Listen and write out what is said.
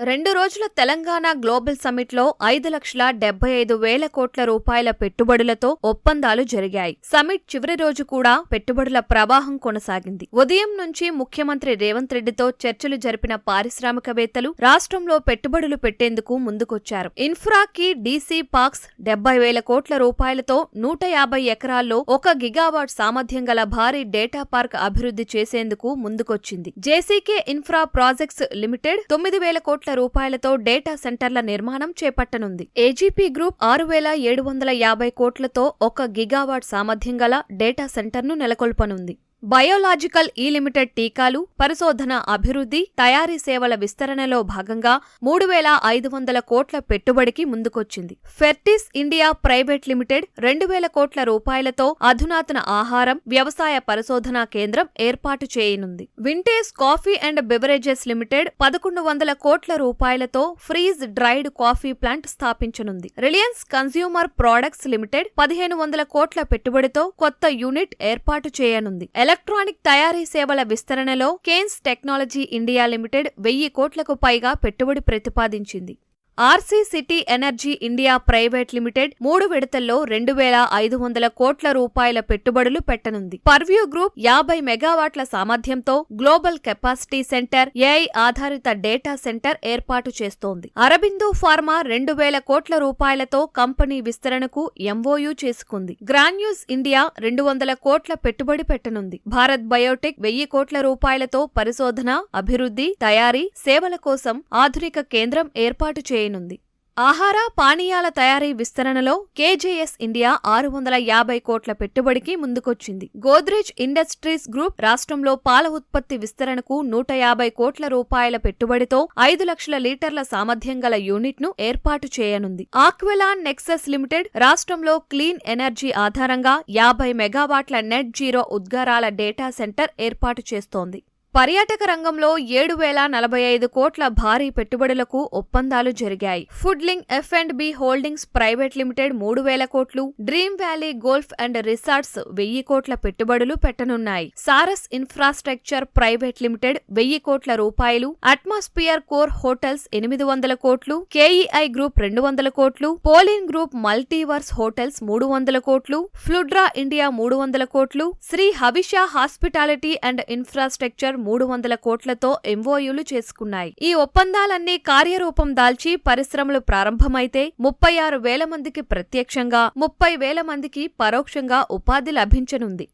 రెండు రోజుల తెలంగాణ గ్లోబల్ సమ్మిట్లో ఐదు లక్షల డెబ్బై ఐదు వేల కోట్ల రూపాయల పెట్టుబడులతో ఒప్పందాలు జరిగాయి. సమ్మిట్ చివరి రోజు కూడా పెట్టుబడుల ప్రవాహం కొనసాగింది. ఉదయం నుంచి ముఖ్యమంత్రి రేవంత్ రెడ్డితో చర్చలు జరిపిన పారిశ్రామికవేత్తలు రాష్ట్రంలో పెట్టుబడులు పెట్టేందుకు ముందుకొచ్చారు. ఇన్ఫ్రాకి డీసీ పార్క్స్ డెబ్బై వేల కోట్ల రూపాయలతో నూట యాభై ఎకరాల్లో ఒక గిగావాట్ సామర్థ్యం గల భారీ డేటా పార్క్ అభివృద్ధి చేసేందుకు ముందుకొచ్చింది. జేసీకే ఇన్ఫ్రా ప్రాజెక్ట్స్ లిమిటెడ్ తొమ్మిది వేల కోట్ల రూపాయలతో డేటా సెంటర్ల నిర్మాణం చేపట్టనుంది. ఏజీపీ గ్రూప్ ఆరు వేల ఏడు వందల యాభై కోట్లతో ఒక గిగావాట్ సామర్థ్యం గల డేటా సెంటర్ను నెలకొల్పనుంది. బయోలాజికల్ ఈ లిమిటెడ్ టీకాలు పరిశోధన అభివృద్ధి తయారీ సేవల విస్తరణలో భాగంగా మూడు వేల ఐదు వందల కోట్ల పెట్టుబడికి ముందుకొచ్చింది. ఫెర్టిస్ ఇండియా ప్రైవేట్ లిమిటెడ్ రెండు వేల కోట్ల రూపాయలతో అధునాతన ఆహారం వ్యవసాయ పరిశోధనా కేంద్రం ఏర్పాటు చేయనుంది. Vintage coffee and beverages limited పదకొండు వందల కోట్ల రూపాయలతో ఫ్రీజ్ డ్రైడ్ కాఫీ ప్లాంట్ స్థాపించనుంది. రిలయన్స్ కన్స్యూమర్ ప్రొడక్ట్స్ లిమిటెడ్ పదిహేను వందల కోట్ల పెట్టుబడితో కొత్త యూనిట్ ఏర్పాటు చేయనుంది. ఎలక్ట్రానిక్ తయారీ సేవల విస్తరణలో కేన్స్ టెక్నాలజీ ఇండియా లిమిటెడ్ వెయ్యి కోట్లకు పైగా పెట్టుబడి ప్రతిపాదించింది. RC city energy India private limited మూడు విడతల్లో రెండు వేల ఐదు వందల కోట్ల రూపాయల పెట్టుబడులు పెట్టనుంది. పర్వ్యూ గ్రూప్ యాభై మెగావాట్ల సామర్థ్యంతో గ్లోబల్ కెపాసిటీ సెంటర్ ఏఐ ఆధారిత డేటా సెంటర్ ఏర్పాటు చేస్తోంది. అరబిందో ఫార్మా రెండు వేల కోట్ల రూపాయలతో కంపెనీ విస్తరణకు ఎంఓయూ చేసుకుంది. గ్రాన్యూస్ ఇండియా రెండు వందల కోట్ల పెట్టుబడి పెట్టనుంది. భారత్ బయోటెక్ వెయ్యి కోట్ల రూపాయలతో పరిశోధన అభివృద్ధి తయారీ సేవల కోసం ఆధునిక కేంద్రం ఏర్పాటు చేయనుంది ఆహార పానీయాల తయారీ విస్తరణలో కేజేఎస్ ఇండియా ఆరు వందల యాభై కోట్ల పెట్టుబడికి ముందుకొచ్చింది. గోద్రేజ్ ఇండస్ట్రీస్ గ్రూప్ రాష్ట్రంలో పాల ఉత్పత్తి విస్తరణకు నూట యాభై కోట్ల రూపాయల పెట్టుబడితో ఐదు లక్షల లీటర్ల సామర్థ్యం గల యూనిట్ను ఏర్పాటు చేయనుంది. ఆక్వెలాన్ నెక్సెస్ లిమిటెడ్ రాష్ట్రంలో క్లీన్ ఎనర్జీ ఆధారంగా యాభై మెగావాట్ల నెట్ జీరో ఉద్గారాల డేటా సెంటర్ ఏర్పాటు చేస్తోంది. పర్యాటక రంగంలో ఏడు వేల నలభై ఐదు కోట్ల భారీ పెట్టుబడులకు ఒప్పందాలు జరిగాయి. Food Link F and B holdings private limited మూడు వేల కోట్లు Dream Valley golf and resorts వెయ్యి కోట్ల పెట్టుబడులు పెట్టనున్నాయి. సారస్ ఇన్ఫ్రాస్ట్రక్చర్ ప్రైవేట్ లిమిటెడ్ వెయ్యి కోట్ల రూపాయలు అట్మాస్ఫియర్ కోర్ హోటల్స్ ఎనిమిది వందల కోట్లు కేఈఐ గ్రూప్ రెండు వందల కోట్లు పోలిన్ గ్రూప్ మల్టీవర్స్ హోటల్స్ మూడు వందల కోట్లు ఫ్లుడ్రా ఇండియా మూడు వందల కోట్లు Sri Havisha hospitality and infrastructure మూడు వందల కోట్లతో ఎంఓయూలు చేసుకున్నాయి. ఈ ఒప్పందాలన్నీ కార్యరూపం దాల్చి పరిశ్రమలు ప్రారంభమైతే ముప్పై ఆరు వేల మందికి ప్రత్యక్షంగా ముప్పై వేల మందికి పరోక్షంగా ఉపాధి లభించనుంది.